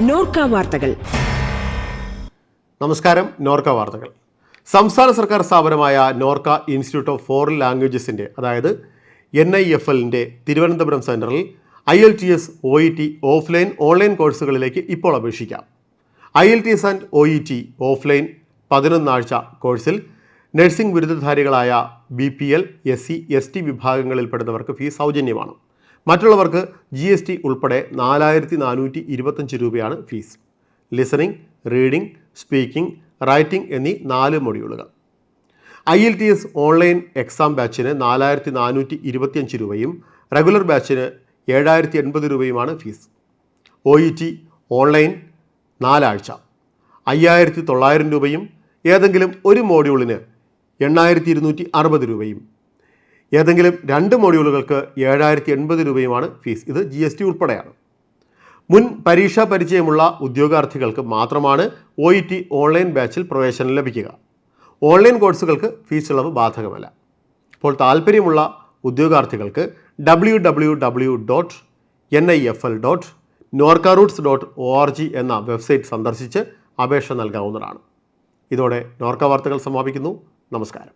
നോർക്ക വാർത്തകൾ. നമസ്കാരം നോർക്ക വാർത്തകൾ. സംസ്ഥാന സർക്കാർ സ്ഥാപനമായ നോർക്ക ഇൻസ്റ്റിറ്റ്യൂട്ട് ഓഫ് ഫോറിൻ ലാംഗ്വേജസിന്റെ അതായത് എൻ ഐ എഫ് എല്ലിന്റെ തിരുവനന്തപുരം സെന്ററിൽ I L T S O E T offline online കോഴ്സുകളിലേക്ക് ഇപ്പോൾ അപേക്ഷിക്കാം. I L T S and O E T offline പതിനൊന്നാഴ്ച കോഴ്സിൽ nursing ബിരുദധാരികളായ B P L S C S T വിഭാഗങ്ങളിൽപ്പെടുന്നവർക്ക് fees സൗജന്യമാണ്. മറ്റുള്ളവർക്ക് ജി എസ് ടി ഉൾപ്പെടെ നാലായിരത്തി നാനൂറ്റി ഇരുപത്തഞ്ച് രൂപയാണ് fees. Listening reading speaking writing എന്നീ നാല് മൊഡ്യൂളുകൾ. I L T S online exam ബാച്ചിന് നാലായിരത്തി നാനൂറ്റി ഇരുപത്തിയഞ്ച് രൂപയും റെഗുലർ ബാച്ചിന് ഏഴായിരത്തി എൺപത് രൂപയുമാണ് fees. O E T online നാലാഴ്ച. അയ്യായിരത്തി തൊള്ളായിരം രൂപയും ഏതെങ്കിലും ഒരു മോഡ്യൂളിന് എണ്ണായിരത്തി ഇരുന്നൂറ്റി അറുപത് രൂപയും ഏതെങ്കിലും രണ്ട് മോഡ്യൂളുകൾക്ക് ഏഴായിരത്തി എൺപത് രൂപയുമാണ് ഫീസ്. ഇത് ജി എസ് ടി ഉൾപ്പെടെയാണ്. മുൻ പരീക്ഷാ പരിചയമുള്ള ഉദ്യോഗാർത്ഥികൾക്ക് മാത്രമാണ് ഒ ഇ ടി ഓൺലൈൻ ബാച്ചിൽ പ്രവേശനം ലഭിക്കുക. ഓൺലൈൻ കോഴ്സുകൾക്ക് ഫീസ് ഇളവ് ബാധകമല്ല. അപ്പോൾ താല്പര്യമുള്ള ഉദ്യോഗാർത്ഥികൾക്ക് W W W dot N I F L dot Norka roots dot O R G എന്ന വെബ്സൈറ്റ് സന്ദർശിച്ച് അപേക്ഷ നൽകാവുന്നതാണ്. ഇതോടെ നോർക്ക വാർത്തകൾ സമാപിക്കുന്നു. നമസ്കാരം.